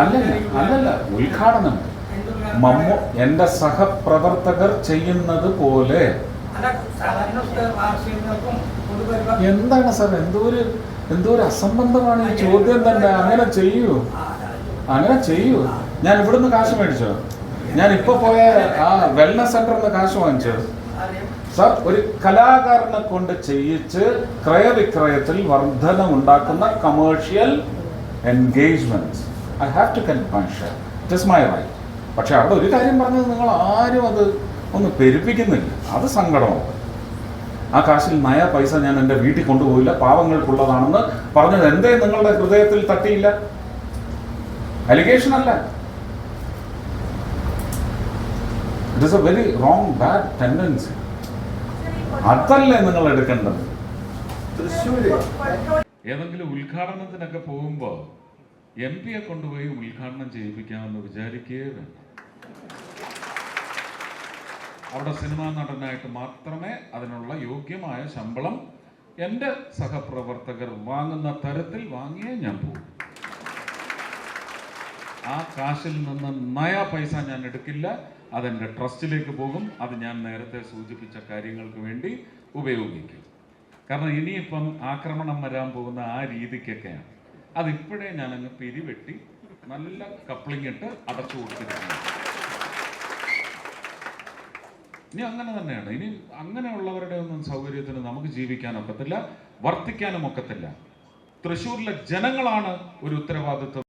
അല്ലല്ല അല്ലല്ല ഉദ്ഘാടനം. മമ്മു എന്റെ സഹപ്രവർത്തകർ ചെയ്യുന്നത് പോലെ. എന്താണ് സാർ എന്തോ ഒരു എന്തോ ഒരു അസംബന്ധമാണ് ഈ ചോദ്യം തന്നെ. അങ്ങനെ ചെയ്യൂ. അങ്ങനെ ചെയ്യൂ. ഞാൻ ഇവിടുന്ന് കാശ് മേടിച്ചോ? ഞാൻ ഇപ്പൊ പോയ ആ വെൽനസ് സെന്ററിൽ നിന്ന് കാശ് വാങ്ങിച്ചോ. സാർ ഒരു കലാകാരനെ കൊണ്ട് ചെയ്യിച്ച് ക്രയവിക്രയത്തിൽ വർധന ഉണ്ടാക്കുന്ന commercial engagement I have to ken my share it is my right പക്ഷെ അവിടെ ഒരു കാര്യം പറഞ്ഞത് നിങ്ങൾ ആരും അത് ഒന്ന് പെരുപ്പിക്കുന്നില്ല. അത് സങ്കടമാണ്. ആ കാശിൽ നയ പൈസ ഞാൻ എന്റെ വീട്ടിൽ കൊണ്ടുപോയില്ല പാവങ്ങൾക്കുള്ളതാണെന്ന് പറഞ്ഞത് എന്തേ നിങ്ങളുടെ ഹൃദയത്തിൽ തട്ടിയില്ല? അലിഗേഷൻ അല്ല. It is a very wrong bad tendency അതല്ലേ നിങ്ങൾ എടുക്കേണ്ടത്? ഏതെങ്കിലും ഉദ്ഘാടനത്തിനൊക്കെ പോകുമ്പോൾ എം പിയെ കൊണ്ടുപോയി ഉദ്ഘാടനം ചെയ്യിപ്പിക്കാമെന്ന് വിചാരിക്കുകയേ വേണ്ട. അവിടെ സിനിമാ നടനായിട്ട് മാത്രമേ അതിനുള്ള യോഗ്യമായ ശമ്പളം എന്റെ സഹപ്രവർത്തകർ വാങ്ങുന്ന തരത്തിൽ വാങ്ങിയേ ഞാൻ പോകും. ആ കാശിൽ നിന്ന് നയ പൈസ ഞാൻ എടുക്കില്ല. അതെന്റെ ട്രസ്റ്റിലേക്ക് പോകും. അത് ഞാൻ നേരത്തെ സൂചിപ്പിച്ച കാര്യങ്ങൾക്ക് വേണ്ടി ഉപയോഗിക്കും. കാരണം ഇനിയിപ്പം ആക്രമണം വരാൻ പോകുന്ന ആ രീതിക്കൊക്കെയാണ്. അതിപ്പോഴേ ഞാനങ്ങ് പിരിവെട്ടി നല്ല കപ്ലിംഗ് ഇട്ട് അടച്ചു കൊടുത്തിരിക്കുന്നു. ഇനി അങ്ങനെ തന്നെയാണ്. ഇനി അങ്ങനെയുള്ളവരുടെ ഒന്നും സൗകര്യത്തിന് നമുക്ക് ജീവിക്കാൻ ഒക്കത്തില്ല വർത്തിക്കാനും ഒക്കത്തില്ല. തൃശ്ശൂരിലെ ജനങ്ങളാണ് ഒരു ഉത്തരവാദിത്വം